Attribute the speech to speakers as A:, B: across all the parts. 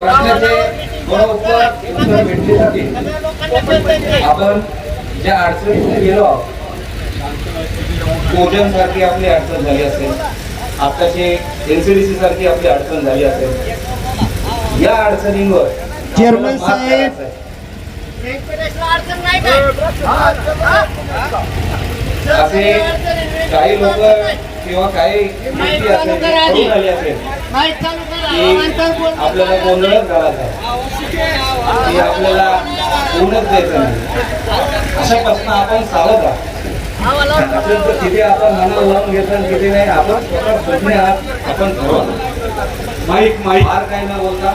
A: प्रश्नाचे भेटण्यासाठी आपण ज्या अडचणीतून गेलो आहोत भोजन सारखी आपली अडचण झाली असेल आताची एनसीडीसी सारखी आपली अडचण झाली असेल या अडचणींवर
B: चेअरमन साहेब.
A: असे काही लोक किंवा काही व्यक्ती असेल करून आली असेल की आपल्याला गोंधळच घालायचा की आपल्याला पूर्णच द्यायचं नाही. अशा प्रश्न आपण सावध तर किती आपण मनाला लावून घेतो आणि किती नाही आपण स्वतः सुज्ञ आहात आपण ठरवा
C: माईक माईक.
A: फार काही न बोलता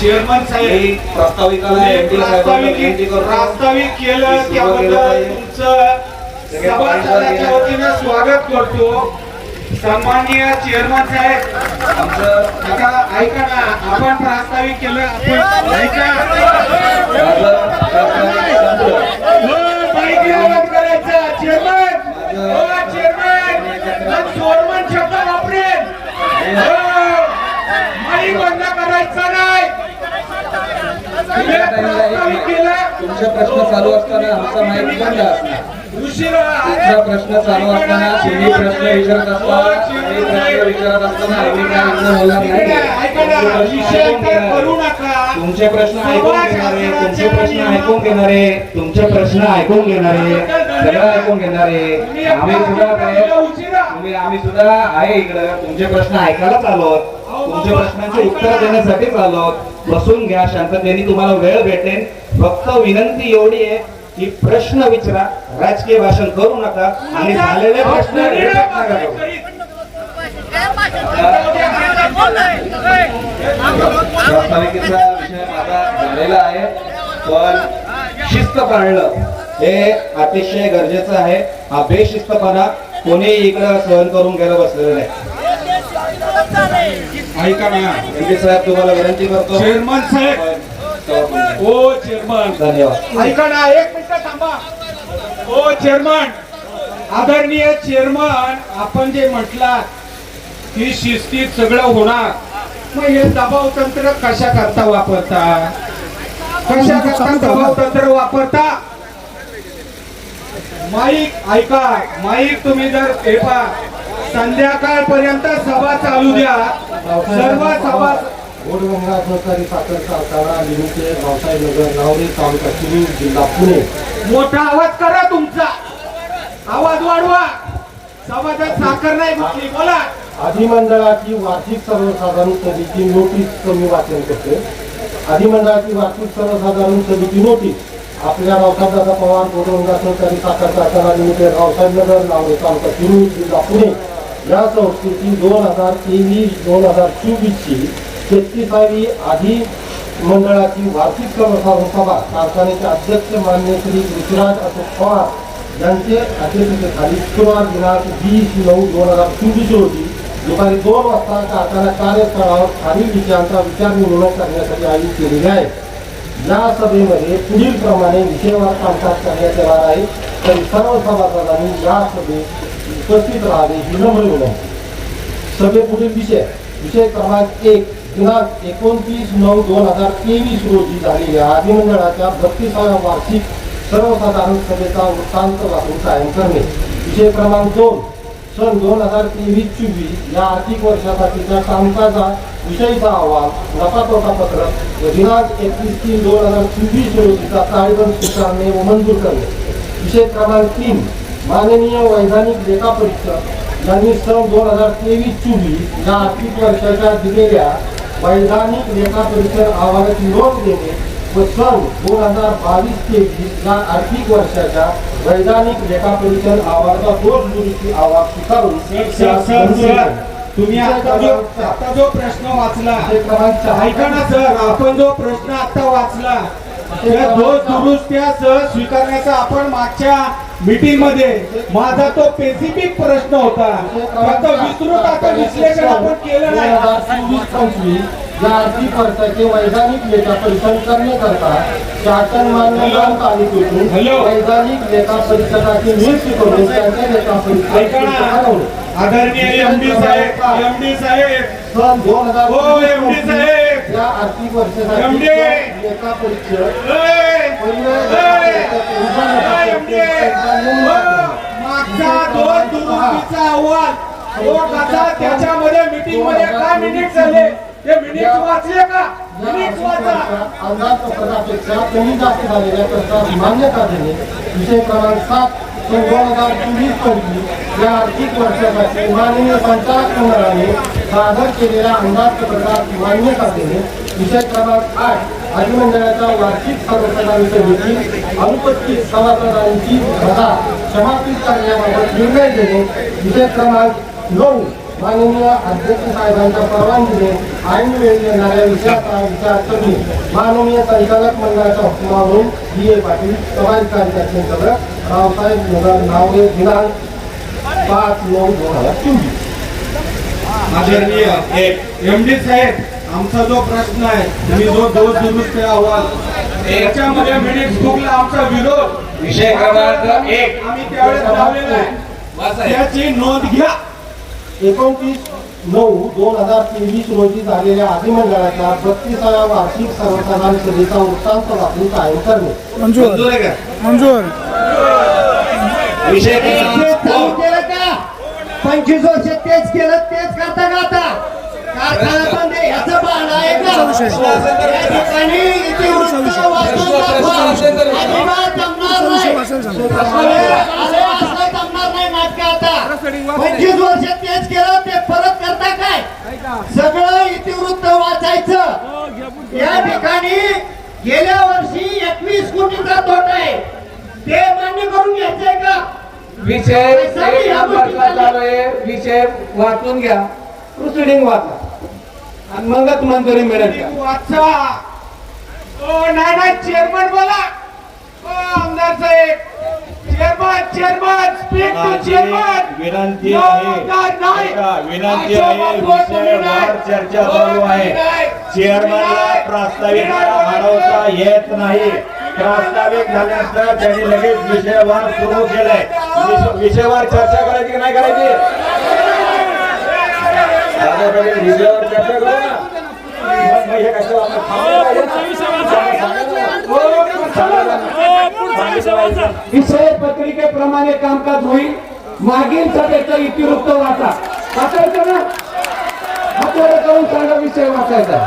C: चेअरमन साहेब
A: प्रास्ताविकाला एमडी विनंती
C: प्रास्ताविक केलं त्याबद्दल. तुमचं सभासदाच्या वतीनं स्वागत करतो. सन्माननीय चेअरमन साहेब
A: आमचं
C: आता ऐका ना आपण प्रास्ताविक केलं आपण ऐका. माईक करायचं चेअरमन हो चेअरमन चोरमन शब्द वापरेल हो, माईक बंद नाही तुम्ही प्रास्ताविक केलं
A: तुमचे प्रश्न चालू असताना आमचा माहिती बंद असणार. प्रश्न चालू असताना तुम्ही प्रश्न विचारत असताना विचारत असताना तुमचे प्रश्न ऐकून घेणारे. तुमचे प्रश्न ऐकून घेणारे तुमचे प्रश्न ऐकून घेणारे सगळं ऐकून घेणारे. आम्ही सुद्धा आम्ही सुद्धा आहे इकडं. तुमचे प्रश्न ऐकायलाच आलोत तुमच्या प्रश्नांचे उत्तर देण्यासाठीच आलोत बसून घ्या शांततेने तुम्हाला वेळ भेटेल. फक्त विनंती एवढी आहे की प्रश्न विचारा राजकीय भाषण करू नका आणि झालेले प्रश्न विषय माझा झालेला आहे पण शिस्त पाळणं हे अतिशय गरजेचं आहे हा बेशिस्तपणा कोणी इकडं सहन करून घ्यायला बसलेलं नाही
C: ऐका ना
A: साहेब तुम्हाला विनंती करतो
C: चेअरमन साहेब ओ चेअरमन.
A: धन्यवाद
C: ऐका ना एक मिनिट थांबा. ओ चेअरमन. आदरणीय चेअरमन आपण जे म्हटलात की शिस्तीत सगळं होणार. मग हे दबाव तंत्र कशा करता वापरता? कशा करता दबाव तंत्र वापरता? माईक ऐका. माईक तुम्ही जर हे पहा. संध्याकाळपर्यंत सभा चालू द्या. सर्व सभा
B: गोडगंगा सहकारी साखर कारखाना लिमिटेड व्यवसाय नगर नावरे तालुका चिमूर जिल्हा पुणे.
C: मोठा आवाज करा तुमचा. आवाज वाढवा. समाजात साखर नाही कुठली बोला.
B: अधिमंडळाची वार्षिक सर्वसाधारण सभेची नोटीस कमी वाचन करते. अधिमंडळाची वार्षिक सर्वसाधारण सभेची नोटीस आपल्या रावसाहेबदादा पवार गोडगंगा सहकारी साखर कारखाना लिमिटेड रावसाहेब नगर नावरे तालुका चिमूर जिल्हा पुणे. या संस्थेची दोन हजार तेवीस दोन हजार चोवीसची तेहतीसावी आधी मंडळाची वार्षिक सभा कारखान्याचे अध्यक्ष मान्य श्री ऋतुराज अशोक पवार यांचे अध्यक्षतेखाली शुक्रवार दिनांक वीस नऊ दोन हजार चोवीस रोजी दुपारी दोन वाजता कारखाना कार्यस्थळावर खालील विषयांचा विचार विनिमय करण्यासाठी आयोजित केलेली आहे. या सभेमध्ये पुढील प्रमाणे विषयावर कामकाज करण्यात येणार आहे. तरी सर्व सभासदांनी या सभेत उपस्थित राहावे ही नम्र विनंती. सभे पुढील विषय विषय क्रमांक एक दिनांक एकोणतीस नऊ दोन हजार तेवीस रोजी झालेल्या अधिमंडळाच्या बत्तीसाव्या वार्षिक सर्वसाधारण सभेचा वृत्तांत वाचून कायम करणे. विषय क्रमांक दोन सन दोन हजार तेवीस चोवीस या आर्थिक वर्षासाठीच्या कामकाजा विषयीचा अहवाल नफा तोटा पत्रक व दिनांक एकवीस तीन दोन हजार चोवीस रोजीचा ताळेबंद स्वीकारणे व मंजूर करणे. विषय क्रमांक तीन माननीय वैधानिक लेखा परीक्षक यांनी सन दोन हजार तेवीस चोवीस या आर्थिक वर्षाच्या दिलेल्या वैधानिक लेखा परीक्षण अहवालाची नोंद घेणे व सन दोन हजार बावीस तेवीस या आर्थिक वर्षाच्या वैधानिक लेखा परीक्षण अहवालाचा दोष दुरुस्ती अहवाल स्वीकारून
C: तुम्ही आता जो आता जो प्रश्न वाचला. ऐका ना सर. आपण जो प्रश्न आता वाचला त्या दोष दुरुस्त्या सर स्वीकारण्याचा आपण मागच्या मीटिंगमध्ये माझा तो स्पेसिफिक प्रश्न होता. फक्त विस्तृत आता विश्लेषण आपण केलं नाही.
B: पंचवीस या आर्थिक वर्षाचे वैधानिक लेखा परीक्षण करण्याकरता शासन तालुक्यातून. वैधानिक लेखा परीक्षकाची नियुक्ती करून त्यांच्या लेखा परीक्षण
C: आदरणीय एम डी साहेब एम डी साहेब.
B: सन दोन हजार
C: हो साहेब.
B: या आर्थिक वर्षासाठी
C: एमडी.
B: लेखा
C: एमडी. मागचा दोन दुरुस्तीचा अहवाल तो कसा त्याच्यामध्ये मीटिंगमध्ये काय मिनिट झाले ते मिनिट वाचले का मिनिट वाचा
B: अंदाजपत्रकापेक्षा कमी जास्त झालेल्या प्रस्तावास मान्यता देणे विषय क्रमांक सात दोन हजार चोवीस पंचवीस या आर्थिक वर्षासाठी माननीय संचालक मंडळाने सादर केलेल्या अंदाजपत्रकास मान्यता देणे विषय क्रमांक आठ. अधिमंडळाच्या वार्षिक सर्वसाधारण सभेतील अनुपस्थित सभासदांची पदा समाप्त करण्याबाबत निर्णय घेणे विषय क्रमांक नऊ माननीय अध्यक्ष साहेबांच्या परवानगीने ऐन वेळ येणाऱ्या विषयाचा विचार करून माननीय संचालक मंडळाच्या हुकुमावरून डी ए पाटील समाजकारी अध्यक्ष रावसाहेब नगर नावरे दिनांक पाच नऊ दोन हजार चोवीस.
C: आदरणीय एम डी साहेब आमचा जो प्रश्न आहे तुम्ही जो दोष दुरुस्त अहवाल त्याच्यामध्ये मिनिट चुकला आमचा विरोध.
A: विषय क्रमांक एक.
C: आम्ही त्यावेळेस लावलेला आहे. त्याची नोंद घ्या.
B: एकोणतीस नऊ दोन हजार तेवीस रोजी झालेल्या अधिमंडळाच्या बत्तीसाव्या वार्षिक सर्वसाधारण सभेचा वृत्तांत वाचून कायम करणे.
A: मंजूर.
D: मंजूर
A: विषय
E: पंचवीस वर्ष तेच केलं तेच करता का आता पंचवीस वर्ष तेच केलं ते परत करता काय? सगळं इतिवृत्त वाचायचं. या ठिकाणी गेल्या वर्षी एकवीस कोटीचा तोटा आहे. ते मान्य करून घ्यायचंय का?
A: विषय एक नंबरचा चालू आहे. विषय वाचून घ्या. प्रोसिडिंग वाचा. आणि मगच मंजुरी मिळेल?
C: वाचा ओ नाही नाही चेअरमन बोला. ओ आमदार साहेब. Chairman chairman speak to chairman
F: विनंती आहे. विनंती आहे विषयावर. चर्चा चालू आहे. चेअरमनला
C: नाही.
F: प्रास्ताविक. अडवता येत नाही. प्रास्ताविक झाल्यानंतर त्यांनी लगेच विषयवार सुरू केलाय. विष- विषयावर चर्चा करायची की नाही करायची?
C: विषय पत्रिकेप्रमाणे कामकाज होईल. मागील सभेचं इतिवृत्त वाचा. वाचायचं ना? करून सांगा विषय वाचायचा.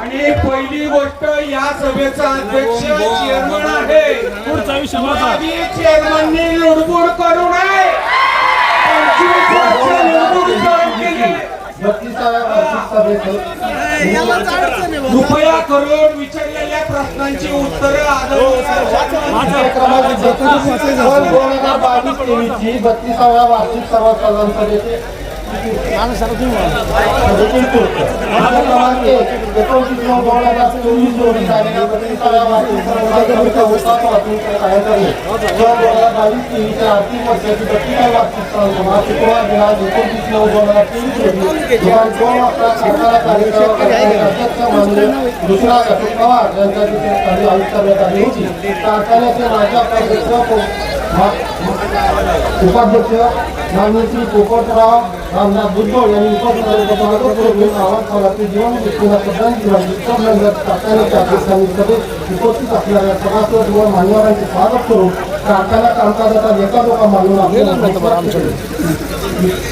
C: आणि पहिली गोष्ट या सभेचा अध्यक्ष चेअरमन आहे.
D: पुढचा विषय वाचा.
C: माजी चेअरमननी लुडबुड करू नये पंचवीस वर्ष लुडबुड सहन केली.
B: बत्तीसाव्या वार्षिक सभेचं
C: कृपया करून विचारलेल्या प्रश्नांची उत्तरं
B: सन दोन हजार बावीस तेवीसची बत्तीसाव्या वार्षिक सर्वसाधारण सभेचे सभेतील पूर्त. आर्थिक पवार यांच्या आयुक्त करण्यात आली होती कारखान्याचे माझ्या उपाध्यक्ष माननीय श्री पोपटराव रामदास बुद्धोळ यांनी उपस्थित जीवन व्यक्तीला श्रद्धांजली वाहिली तर नंतर कारखान्याच्या अध्यक्षांनी सभेत उपस्थित असणाऱ्या सभासद व मान्यवरांचे स्वागत करून कारखाना कामकाजाचा लेखाजोखा मांडून आपले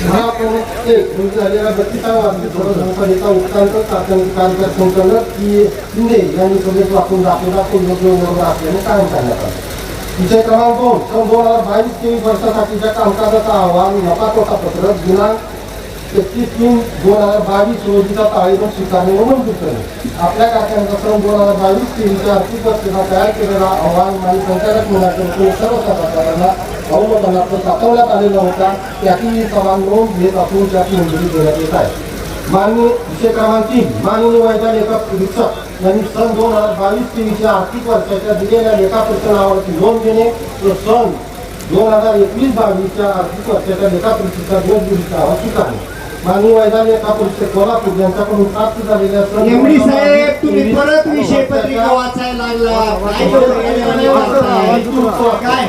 B: महाप्रमुख एक रोजी झालेल्या बत्तीसाव्या वार्षिक संसदेचा वृत्तांत कारखान्याचे कार्यकारी संचालक पी ए शिंदे यांनी सभेत वापरून दाखवला तो योग्य असल्याने कायम करण्यात आला. विषय क्रमांक दोन सन दोन हजार बावीस तेवीस वर्षासाठीच्या कामकाजाचा अहवाल नफा तोटा पत्रक दिनांक एकतीस तीन दोन हजार बावीस रोजीचा ताळेबंद स्वीकारणे व मंजूर करणे आपल्या कारखान्याचा सन दोन हजार बावीस तेवीसच्या आर्थिक वर्षाचा तयार केलेला अहवाल आणि संचालक मंडळाकडून सर्व सभासदांना अवलोकनार्थ दाखवण्यात आलेला होता त्याची सभा नोंद घेत असून त्याची मंजुरी देण्यात येत आहे. माननीय विषय क्रमांक तीन माननीय वैद्य लेखक निरीक्षक यांनी सन दोन हजार बावीस तेवीसच्या आर्थिक वर्षाच्या दिलेल्या लेखापरीक्षणावरती नोंद घेणे व सन दोन हजार एकवीस बावीसच्या आर्थिक वर्षाच्या लेखापरीक्षेचा दोन दिवसावर स्वीकारणे माननीय वैद्य लेखापरीक्षक कोल्हापूर यांच्याकडून प्राप्त झालेल्या सन
E: एमडी साहेब तुम्ही परत विषय पत्रिका वाचायला लागला. काय